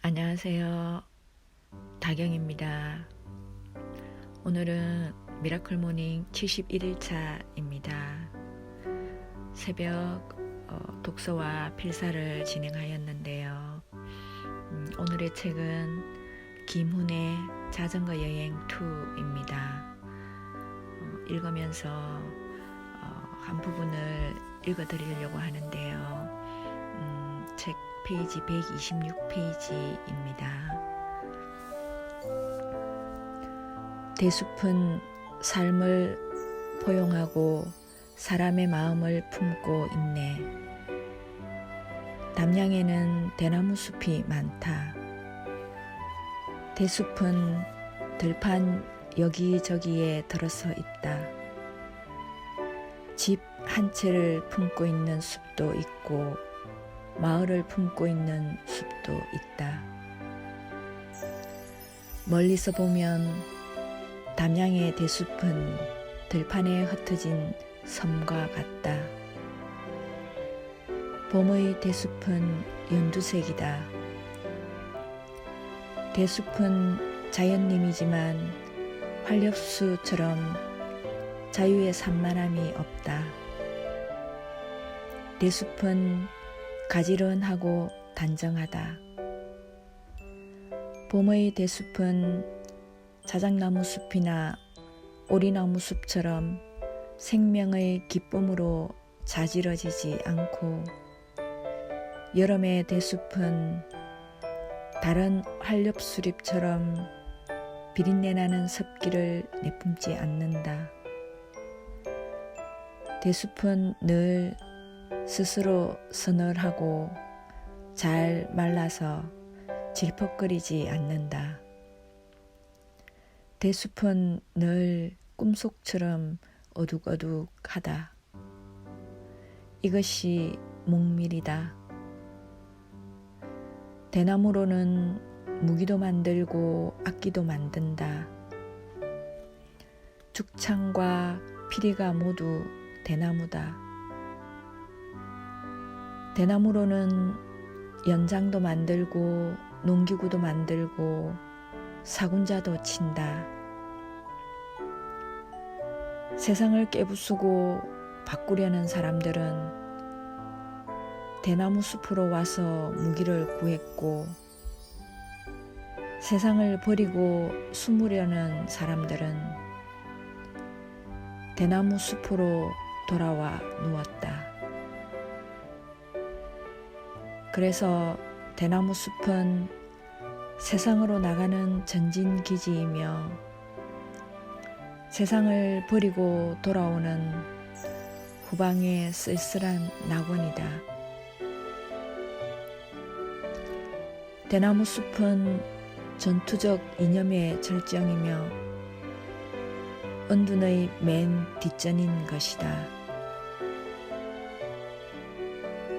안녕하세요. 다경입니다. 오늘은 미라클 모닝 71일차입니다. 새벽 어, 독서와 필사를 진행하였는데요. 음, 오늘의 책은 김훈의 자전거 여행 2입니다. 어, 읽으면서 어, 한 부분을 읽어드리려고 하는데요. 음, 책 페이지 126페이지입니다. 대숲은 삶을 포용하고 사람의 마음을 품고 있네. 담양에는 대나무 숲이 많다. 대숲은 들판 여기저기에 들어서 있다. 집 한 채를 품고 있는 숲도 있고 마을을 품고 있는 숲도 있다. 멀리서 보면 담양의 대숲은 들판에 흩어진 섬과 같다. 봄의 대숲은 연두색이다. 대숲은 자연님이지만 활력수처럼 자유의 산만함이 없다. 대숲은 가지런하고 단정하다. 봄의 대숲은 자작나무 숲이나 오리나무 숲처럼 생명의 기쁨으로 자지러지지 않고 여름의 대숲은 다른 활렵수립처럼 비린내나는 습기를 내뿜지 않는다. 대숲은 늘 스스로 서늘하고 잘 말라서 질퍽거리지 않는다. 대숲은 늘 꿈속처럼 어둑어둑하다. 이것이 목밀이다. 대나무로는 무기도 만들고 악기도 만든다. 죽창과 피리가 모두 대나무다. 대나무로는 연장도 만들고 농기구도 만들고 사군자도 친다. 세상을 깨부수고 바꾸려는 사람들은 대나무 숲으로 와서 무기를 구했고 세상을 버리고 숨으려는 사람들은 대나무 숲으로 돌아와 누웠다. 그래서 대나무 숲은 세상으로 나가는 전진 기지이며 세상을 버리고 돌아오는 후방의 쓸쓸한 낙원이다. 대나무 숲은 전투적 이념의 절정이며 은둔의 맨 뒷전인 것이다.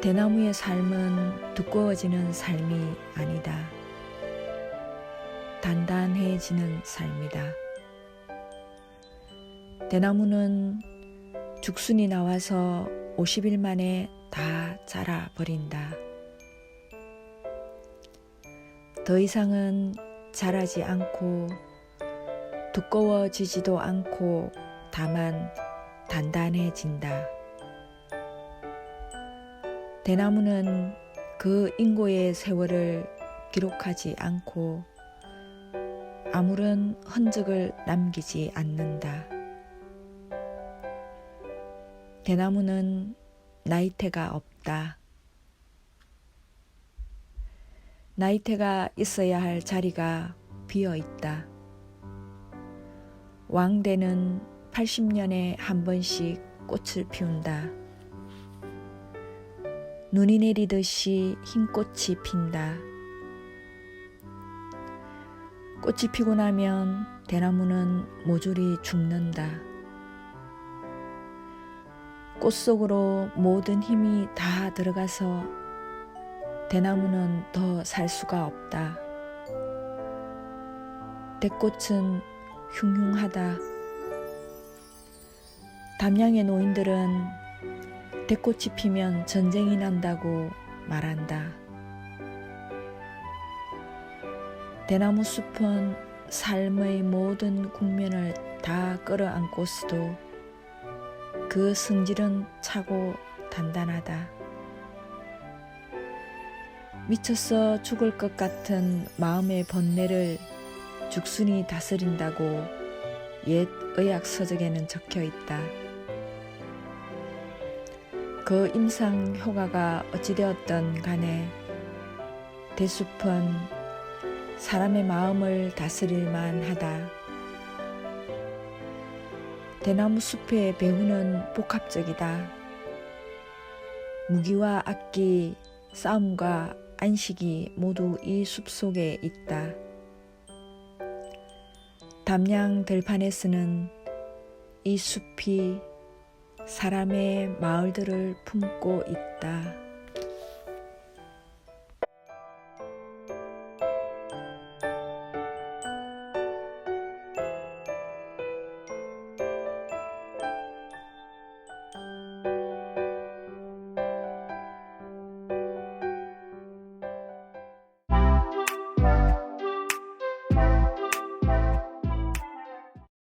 대나무의 삶은 두꺼워지는 삶이 아니다. 단단해지는 삶이다. 대나무는 죽순이 나와서 50일 만에 다 자라버린다. 더 이상은 자라지 않고 두꺼워지지도 않고 다만 단단해진다. 대나무는 그 인고의 세월을 기록하지 않고 아무런 흔적을 남기지 않는다. 대나무는 나이테가 없다. 나이테가 있어야 할 자리가 비어 있다. 왕대는 80년에 한 번씩 꽃을 피운다. 눈이 내리듯이 흰 꽃이 핀다. 꽃이 피고 나면 대나무는 모조리 죽는다. 꽃 속으로 모든 힘이 다 들어가서 대나무는 더 살 수가 없다. 대꽃은 흉흉하다. 담양의 노인들은 대꽃이 피면 전쟁이 난다고 말한다. 대나무 숲은 삶의 모든 국면을 다 끌어안고서도 그 성질은 차고 단단하다. 미쳐서 죽을 것 같은 마음의 번뇌를 죽순이 다스린다고 옛 의학 서적에는 적혀 있다. 그 임상 효과가 어찌되었던 간에 대숲은 사람의 마음을 다스릴 만 하다. 대나무 숲의 배후는 복합적이다. 무기와 악기, 싸움과 안식이 모두 이 숲 속에 있다. 담양 들판에서는 이 숲이 사람의 마을들을 품고 있다.